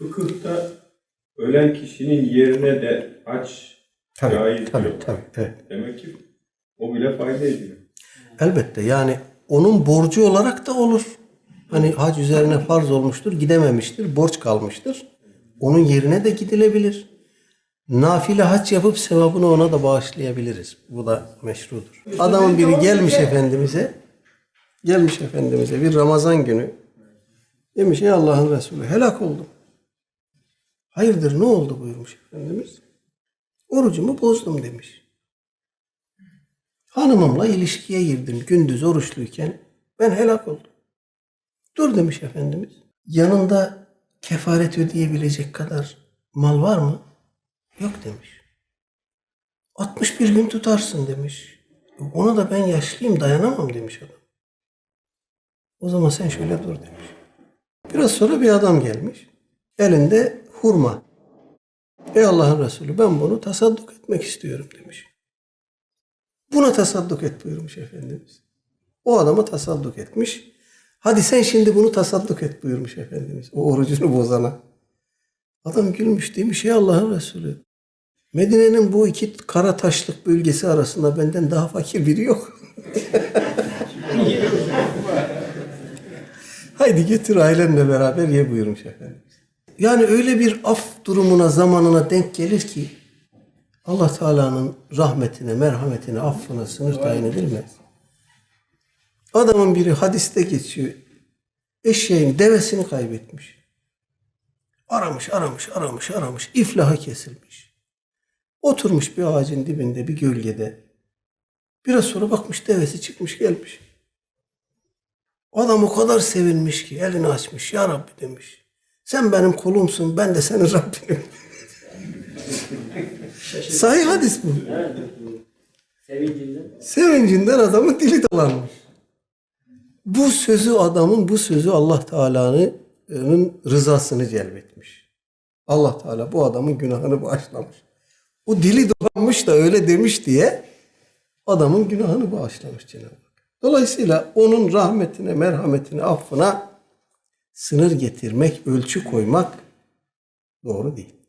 Fıkıhta ölen kişinin yerine de haç Tabii, caiz tabii, diyorlar. tabii, evet. Demek ki o bile fayda ediyor. Elbette yani onun borcu olarak da olur. Hani hac üzerine farz olmuştur, gidememiştir, borç kalmıştır. Onun yerine de gidilebilir. Nafile hac yapıp sevabını ona da bağışlayabiliriz. Bu da meşrudur. Adamın biri gelmiş Efendimiz'e, gelmiş Efendimiz'e bir Ramazan günü. Demiş ey Allah'ın Resulü helak oldum. Hayırdır ne oldu buyurmuş Efendimiz. Orucumu bozdum demiş. Hanımımla ilişkiye girdim gündüz oruçluyken. Ben helak oldum. Dur demiş Efendimiz. Yanında kefaret ödeyebilecek kadar mal var mı? Yok demiş. 61 gün tutarsın demiş. Ona da ben yaşlıyım dayanamam demiş adam. O zaman sen şöyle dur demiş. Biraz sonra bir adam gelmiş. Elinde hurma. Ey Allah'ın Resulü ben bunu tasadduk etmek istiyorum demiş. Buna tasadduk et buyurmuş Efendimiz. O adama tasadduk etmiş. Hadi sen şimdi bunu tasadduk et buyurmuş Efendimiz. O orucunu bozana. Adam gülmüş demiş ey Allah'ın Resulü. Medine'nin bu iki kara taşlık bölgesi arasında benden daha fakir biri yok. Haydi getir ailenle beraber ye buyurmuş Efendimiz. Yani öyle bir af durumuna zamanına denk gelir ki Allah Teala'nın rahmetine, merhametine, affına sınır tayin edilmez. Adamın biri hadiste geçiyor. Eşeğin devesini kaybetmiş. Aramış, aramış, aramış, aramış. İflaha kesilmiş. Oturmuş bir ağacın dibinde, bir gölgede. Biraz sonra bakmış devesi çıkmış gelmiş. Adam o kadar sevinmiş ki elini açmış. Ya Rabbi demiş. Sen benim kulumsun, ben de senin Rabbinim. Sahih hadis bu. Sevincinden. Sevincinden adamın dili dolanmış. Bu sözü adamın bu sözü Allah Teala'nın rızasını celbetmiş. Allah Teala bu adamın günahını bağışlamış. O dili dolanmış da öyle demiş diye adamın günahını bağışlamış Cenab-ı Hak. Dolayısıyla onun rahmetine, merhametine, affına sınır getirmek, ölçü koymak doğru değil.